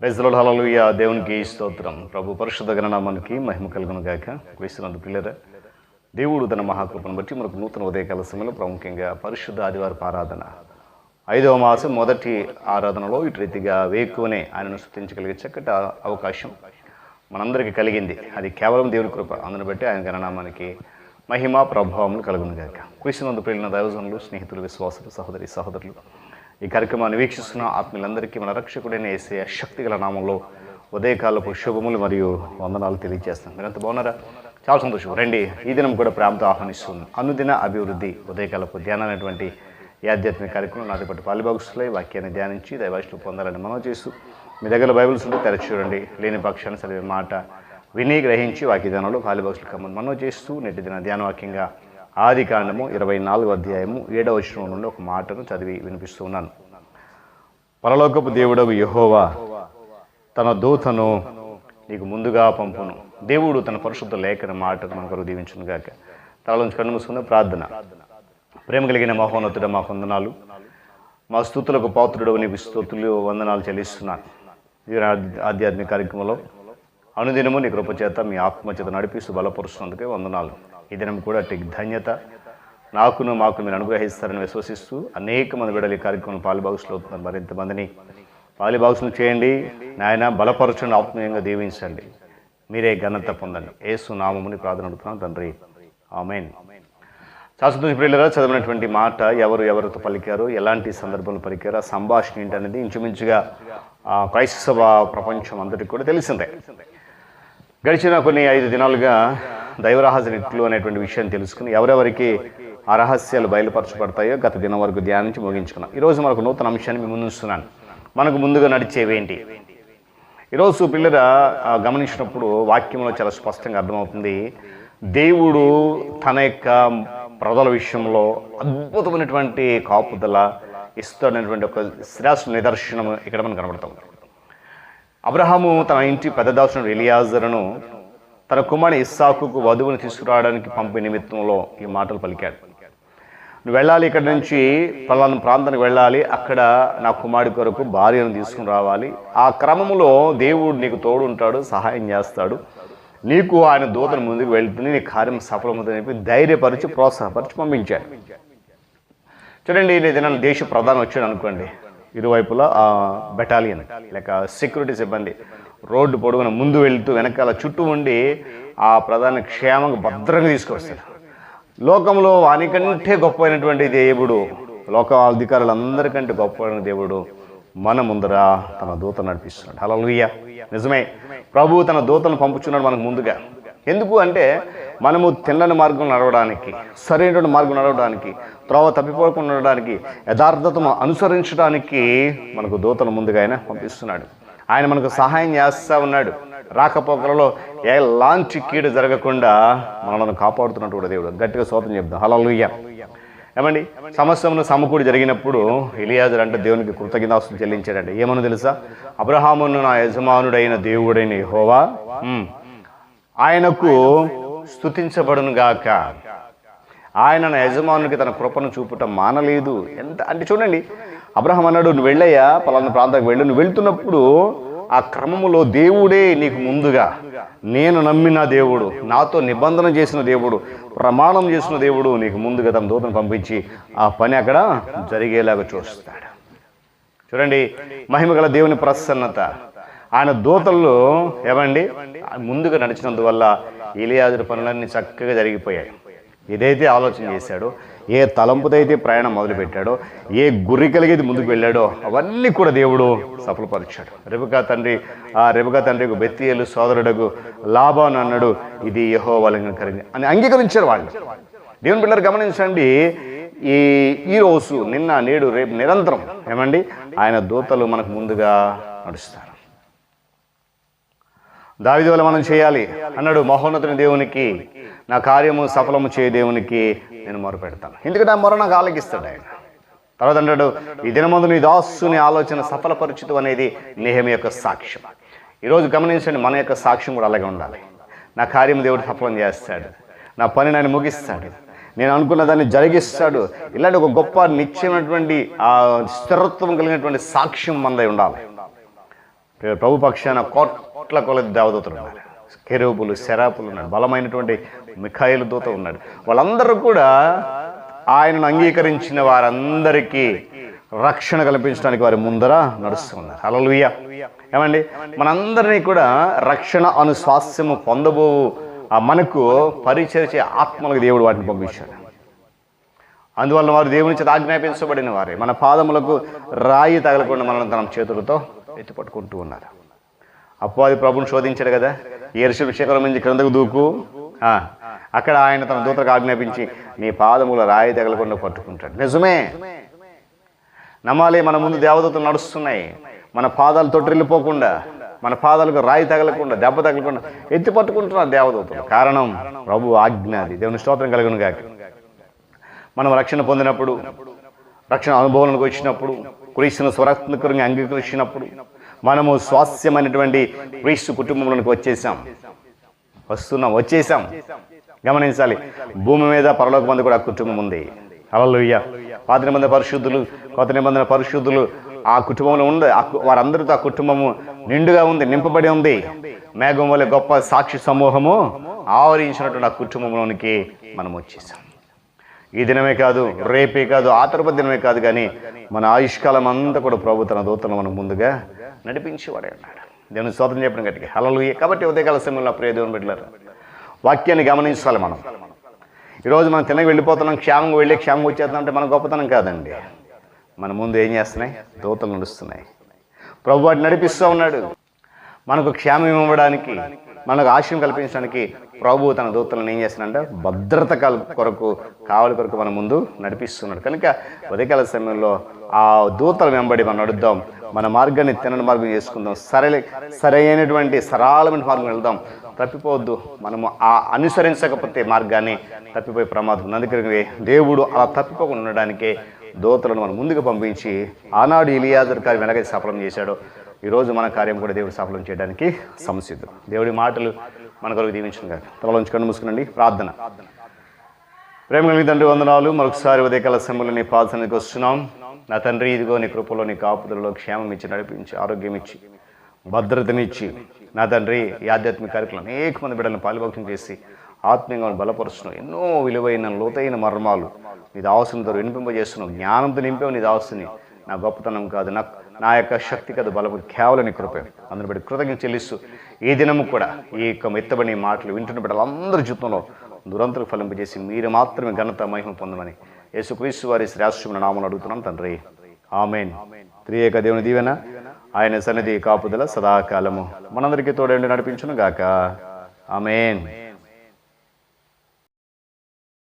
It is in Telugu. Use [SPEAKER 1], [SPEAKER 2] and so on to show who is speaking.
[SPEAKER 1] ప్రజలు హలలుయ దేవునికి స్తోత్రం. ప్రభు పరిశుద్ధ గణనామానికి మహిమ కలుగును గాక. క్రీస్తునందు పిల్లరా దేవుడు తన మహాకృపను బట్టి మనకు నూతన ఉదయకాల సమయంలో ప్రాముఖ్యంగా పరిశుద్ధ ఆదివారపు ఆరాధన ఐదవ మాసం మొదటి ఆరాధనలో ఇటు రీతిగా వేకువనే ఆయనను స్థుతించగలిగే చక్కటి అవకాశం మనందరికీ కలిగింది. అది కేవలం దేవుని కృప. అందుని బట్టి ఆయన గణనామానికి మహిమ ప్రభావములు కలుగును గాక. క్రీస్తునందు పిల్లిన దైవజనులు స్నేహితులు విశ్వాసులు సహోదరి సహోదరులు ఈ కార్యక్రమాన్ని వీక్షిస్తున్న ఆత్మీయులందరికీ మన రక్షకుడైన వేసే శక్తిగల నామంలో ఉదయకాలపు శుభములు మరియు వందనాలు తెలియజేస్తాం మీరంత బాగున్నారా? చాలా సంతోషం. రండి ఈ దినం కూడా ప్రేమతో ఆహ్వానిస్తుంది అనుదిన అభివృద్ధి ఉదయకాలపు ధ్యానం అనేటువంటి ఈ ఆధ్యాత్మిక కార్యక్రమం నాతో పాటు పాలిబాక్స్లో వాక్యాన్ని ధ్యానించి దైవాష్లు పొందాలని మనం చేస్తూ మీ దగ్గర బైబిల్స్ ఉంటే తెరచి చూడండి. లేని పక్షాన్ని చదివే మాట విని గ్రహించి వాక్యదానంలో ధ్యానంలో కమ్మని మనం చేస్తూ నేటి దిన ధ్యాన వాక్యంగా ఆది కాండము ఇరవై నాలుగు అధ్యాయము ఏడవ వచనం నుండి ఒక మాటను చదివి వినిపిస్తున్నాను. పరలోకపు దేవుడవు యహోవా తన దూతను నీకు ముందుగా పంపును. దేవుడు తన పరిశుద్ధ లేఖన మాటను మన కొరకు దీవించును గాక. తలలోంచి కన్ను మూసుకున్న ప్రార్థన. ప్రేమ కలిగిన మహోన్నతుడ మా వందనాలు. మా స్థుతులకు పాత్రుడు నీకు స్థుతులు వందనాలు చెల్లిస్తున్నాను. ఆధ్యాత్మిక కార్యక్రమంలో అనుదినము నీ కృపచేత మీ ఆత్మచేత నడిపిస్తూ బలపరుస్తున్నందుకే వందనాలు. ఈ దినం కూడా అట్టి ధన్యత. నాకును మాకు మీరు అనుగ్రహిస్తారని విశ్వసిస్తూ అనేక మంది విడలి కార్యక్రమం పాలిబాక్స్లో అవుతున్నారు మరింత మందిని పాలిబాక్స్ను చేయండి. నాయన బలపరచండి ఆత్మీయంగా దీవించండి. మీరే ఘనత పొందండి. ఏసు నామముని ప్రార్థన అడుగుతున్నాం తండ్రి. ఆమెన్. శాశ్వత ప్రియులరా చదివినటువంటి మాట ఎవరు ఎవరితో పలికారు ఎలాంటి సందర్భంలో పలికారు ఆ సంభాషణ ఏంటనేది ఇంచుమించుగా క్రైస్తవ సభ ప్రపంచం అందరికీ కూడా తెలిసిందే. గడిచిన కొన్ని ఐదు దినాలుగా దైవరహస్య నిట్లు అనేటువంటి విషయాన్ని తెలుసుకుని ఎవరెవరికి ఆ రహస్యాలు బయలుపరచబడతాయో గత దినం వరకు ధ్యానించి ముగించుకున్నాం. ఈరోజు మనకు నూతన అంశాన్ని మేము ముందుస్తున్నాను మనకు ముందుగా నడిచేవేంటి ఈరోజు పిల్లల గమనించినప్పుడు వాక్యంలో చాలా స్పష్టంగా అర్థమవుతుంది. దేవుడు తన యొక్క ప్రజల విషయంలో అద్భుతమైనటువంటి కాపుదల ఇస్తున్నటువంటి ఒక శ్రేష్ఠ నిదర్శనం ఇక్కడ మనం కనబడుతుంది. అబ్రహాము తన ఇంటి పెద్దదాసుడు ఎలియాజరును తన కుమారుని ఇస్సాకుకు వధువుని తీసుకురావడానికి పంపే నిమిత్తంలో ఈ మాటలు పలికాడు. నువ్వు వెళ్ళాలి ఇక్కడ నుంచి పలానా ప్రాంతానికి వెళ్ళాలి అక్కడ నా కుమారుడి కొరకు భార్యను తీసుకుని రావాలి. ఆ క్రమంలో దేవుడు నీకు తోడు ఉంటాడు సహాయం చేస్తాడు. నీకు ఆయన దూతను ముందుకు వెళ్తుంది నీ కార్యం సఫలమవుతుంది చెప్పి ధైర్యపరిచి ప్రోత్సాహపరిచి పంపించాడు. చూడండి ఇది దేశ ప్రధాని వచ్చాడు అనుకోండి. ఇరువైపులా ఆ బెటాలియన్ లేక సెక్యూరిటీ సిబ్బంది. రోడ్డు పొడుగున ముందు వెళ్తూ వెనకాల చుట్టూ ఉండి ఆ ప్రధాన క్షేమంగా భద్రంగా తీసుకొస్తాడు లోకంలో వానికంటే గొప్పైనటువంటి దేవుడు లోక అధికారులందరికంటే గొప్పైన దేవుడు మన ముందర తన దూత నడిపిస్తున్నాడు. హల్లెలూయా. నిజమే. ప్రభు తన దూతను పంపుచున్నాడు మనకు ముందుగా. ఎందుకు అంటే మనము తిన్నని మార్గం నడవడానికి సరైనటువంటి మార్గం నడవడానికి త్రోవ తప్పిపోకుండా ఉండడానికి యథార్థతను అనుసరించడానికి మనకు దూతను ముందుగా ఆయన పంపిస్తున్నాడు. ఆయన మనకు సహాయం చేస్తూ ఉన్నాడు. రాకపోకలలో ఎలాంటి కీడు జరగకుండా మనము కాపాడుతున్నట్టు కూడా దేవుడు. గట్టిగా సోతం చెప్దాం. హల్లెలూయా. ఏమండి? సమస్యను సమకూడి జరిగినప్పుడు ఇలియాజర్ అంటే దేవునికి కృతజ్ఞతాస్తులు చెల్లించాడండి. ఏమని తెలుసా? అబ్రహామును నా యజమానుడైన దేవుడైన హోవా ఆయనకు స్థుతించబడును గాక ఆయన నా యజమానునికి తన కృపను చూపటం మానలేదు. ఎంత అంటే చూడండి అబ్రహం అన్నాడు నువ్వు వెళ్ళయ్యా పలానా ప్రాంతానికి వెళ్ళు. నువ్వు వెళ్తున్నప్పుడు ఆ క్రమములో దేవుడే నీకు ముందుగా నేను నమ్మిన దేవుడు నాతో నిబంధన చేసిన దేవుడు ప్రమాణం చేసిన దేవుడు నీకు ముందుగా తన దూతను పంపించి ఆ పని అక్కడ జరిగేలాగా చూస్తాడు. చూడండి మహిమగల దేవుని ప్రసన్నత. ఆయన దూతల్లో ఏమండి? ముందుగా నడిచినందువల్ల ఇలియాజుల పనులన్నీ చక్కగా జరిగిపోయాయి. ఏదైతే ఆలోచన చేశాడో. ఏ తలంపుతో అయితే ప్రయాణం మొదలుపెట్టాడో ఏ గుర్రి కలిగేది ముందుకు వెళ్ళాడో అవన్నీ కూడా దేవుడు సఫలపరిచాడు. రెబకా తండ్రి ఆ రెబకా తండ్రికి బెత్తియలు సోదరుడకు లాభాను అన్నాడు. ఇది యహో వాళ్ళని కలిగి అని అంగీకరించారు వాళ్ళు. దేవుని పిల్లలు గమనించండి ఈ ఈ రోజు నిన్న నేడు రేపు నిరంతరం ఏమండి? ఆయన దూతలు మనకు ముందుగా నడుస్తారు. దావిది వల్ల మనం చేయాలి అన్నాడు మహోన్నతుని దేవునికి. నా కార్యము సఫలము చేయ దేవునికి నేను మొరపెడతాను. ఎందుకంటే ఆ మొర నాకు ఆలకిస్తాడు ఆయన. తర్వాత అంటాడు ఈ దినమందు నీ దాసుని ఆలోచన సఫలపరిచితం అనేది నేహం యొక్క సాక్ష్యం. ఈరోజు గమనించండి మన యొక్క సాక్ష్యం కూడా అలాగే ఉండాలి. నా కార్యం దేవుడు సఫలం చేస్తాడు. నా పని నేను ముగిస్తాడు. నేను అనుకున్న దాన్ని జరిగిస్తాడు. ఇలాంటి ఒక గొప్ప నిత్యమైనటువంటి ఆ స్థిరత్వం కలిగినటువంటి సాక్ష్యం మనదై ఉండాలి. ప్రభు పక్షాన కోట్ల కొలది దేవదూతలు ఉన్నారు కెరూపులు శరాపులు ఉన్నాడు. బలమైనటువంటి మిఖాయిలు దూత ఉన్నాడు. వాళ్ళందరూ కూడా ఆయనను అంగీకరించిన వారందరికీ రక్షణ కల్పించడానికి వారి ముందర నడుస్తున్నారు అలలుయ్య ఏమండి? మనందరినీ కూడా రక్షణ అనుస్వాస్యము పొందబో మనకు పరిచర్చే ఆత్మలకు దేవుడు వాటిని పంపించాడు. అందువల్ల వారు దేవుని చేత ఆజ్ఞాపించబడిన వారే. మన పాదములకు రాయి తగలకుండా మనల్ని తన చేతులతో ఎత్తిపట్టుకుంటూ ఉన్నారు. ఉన్నారు అది ప్రభుని శోధించాడు కదా? ఏరుశులు శిఖరం నుంచి క్రిందకు దూకు. అక్కడ ఆయన తన దూతలకు ఆజ్ఞాపించి నీ పాదముల రాయి తగలకుండా పట్టుకుంటాడు. నిజమే. నమ్మాలి మన ముందు దేవదూతలు నడుస్తున్నాయి. మన పాదాలు తొట్టిల్లిపోకుండా మన పాదాలకు రాయి తగలకుండా దెబ్బ తగలకుండా ఎత్తి పట్టుకుంటున్నారు దేవదూతలు. కారణం ప్రభు ఆజ్ఞ అది. దేవుని స్తోత్రం కలుగును గాక మనం రక్షణ పొందినప్పుడు రక్షణ అనుభవంలోకి వచ్చినప్పుడు క్రీస్తును స్వరత్నకరంగా అంగీకరించినప్పుడు మనము స్వాస్థ్యమైనటువంటి క్రీస్తు కుటుంబంలోనికి వచ్చేసాం. వస్తున్నాం వచ్చేసాం. గమనించాలి భూమి మీద పరలోక మంది కూడా కుటుంబం ఉంది. అలలుయ్య పాత నిబంధన పరిశుద్ధులు కొత్త నిబంధన పరిశుద్ధులు ఆ కుటుంబంలో ఉంది ఆ వారందరితో ఆ కుటుంబము నిండుగా ఉంది నింపబడి ఉంది. మేఘం వల్ల గొప్ప సాక్షి సమూహము ఆవరించినటువంటి ఆ కుటుంబంలోనికి మనం వచ్చేసాం. ఈ దినమే కాదు రేపే కాదు ఆ తరుపతి దినమే కాదు కానీ మన ఆయుష్కాలం అంతా కూడా ప్రభు తన దూతను మనకు ముందుగా నడిపించేవాడే అన్నాడు దేవుని స్వాతంత్రం చెప్పిన గట్టిగా. హలలు కాబట్టి ఉదయకాల సమయంలో ప్రియ దేవుని బిడ్డలారు వాక్యాన్ని గమనించాలి మనం. ఈరోజు మనం తినకి వెళ్ళిపోతున్నాం క్షేమంగా వెళ్ళి క్షేమంగా వచ్చేస్తున్నాం అంటే మన గొప్పతనం కాదండి. మన ముందు ఏం చేస్తున్నాయి? దూతలు నడుస్తున్నాయి. ప్రభు వాటిని నడిపిస్తూ ఉన్నాడు. మనకు క్షేమం ఇవ్వడానికి మనకు ఆశయం కల్పించడానికి ప్రభు తన దూతలను ఏం చేస్తున్నాడంటే భద్రత కొరకు కావలి కొరకు మన ముందు నడిపిస్తున్నాడు. కనుక ఉదయకాల సమయంలో ఆ దూతల వెంబడి మనం నడుద్దాం. మన మార్గాన్ని తినని మార్గం చేసుకుందాం. సరైన సరైనటువంటి సరళమైన మార్గం వెళ్దాం. తప్పిపోవద్దు. మనము ఆ అనుసరించకపోతే మార్గాన్ని తప్పిపోయే ప్రమాదం అందుకని దేవుడు అలా తప్పిపోకుండా ఉండడానికే దోతలను మనం ముందుకు పంపించి ఆనాడు ఇలియాజర్ కార్యం వెనక సఫలం చేశాడు. ఈరోజు మన కార్యం కూడా దేవుడు సఫలం చేయడానికి సంసిద్ధం దేవుడి మాటలు మన కొరకు దీవించిన కాదు తలలోంచి కన్ను మూసుకునండి. ప్రార్థన. ప్రేమ కలిగి తండ్రి వందనాలు. మరొకసారి ఉదయకాల సమయంలో నీ పాదసనికి వస్తున్నాం. నా తండ్రి ఇదిగో నీ కృపలో నీ కాపుదలలో క్షేమం ఇచ్చి నడిపించి ఆరోగ్యం ఇచ్చి భద్రతనిచ్చి నా తండ్రి ఈ ఆధ్యాత్మిక కార్యక్రమం అనేక మంది బిడ్డలను పాలుభక్షం చేసి ఆత్మీయంగా బలపరుస్తున్నావు. ఎన్నో విలువైన లోతైన మర్మాలు నీ దావసునితో వినిపింపజేస్తున్నావు. జ్ఞానంతో నింపావు నీ దావసుని నా గొప్పతనం కాదు నా నా యొక్క శక్తి కాదు బలము కేవలం నీ కృపే. అందుని బట్టి కృతజ్ఞత చెల్లిస్తూ ఈ దినము కూడా ఈ యొక్క మెత్తబడి మాటలు వింటున్న బిడ్డలందరి జీవితంలో దురంతరం ఫలింపజేసి మీరు మాత్రమే ఘనత మహిమ పొందమని యేసుక్రీస్తు వారి శ్రేష్ఠమైన నామను అడుగుతున్నాం తండ్రి. ఆమెన్. త్రియేక దేవుని దీవెన. ఆయన సన్నిధి కాపుదల సదాకాలము. మనందరికీ తోడేండి నడిపించును గాక ఆమెన్.